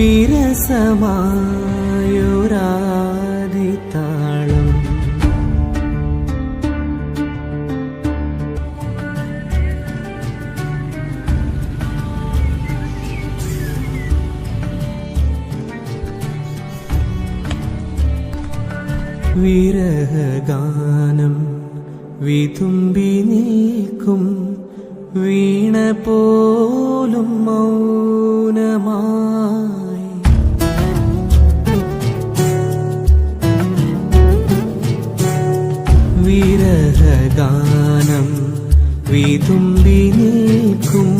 വിരസമായൊരാദിത്താളം. വിരഹഗാനം വിതുമ്പി നീക്കും വീണ പോലും മൗനമായി വിരഹഗാനം വിതുമ്പി നിൽക്കും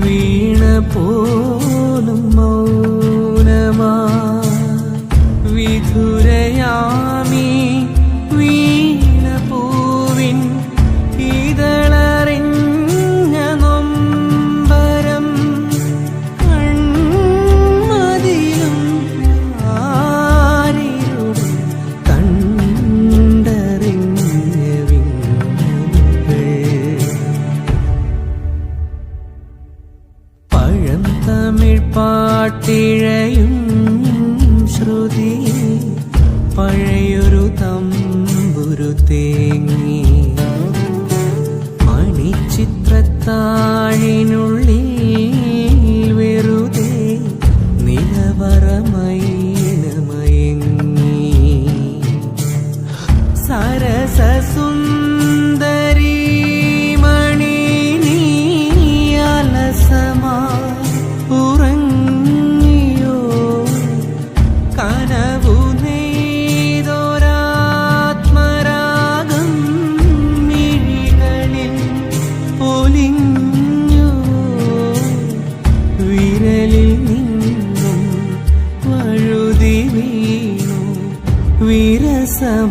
വീണ പോലും പഴം തമിഴ് പാട്ടിഴയും ശ്രുതി. പഴയൊരു വിരസമായൊരാ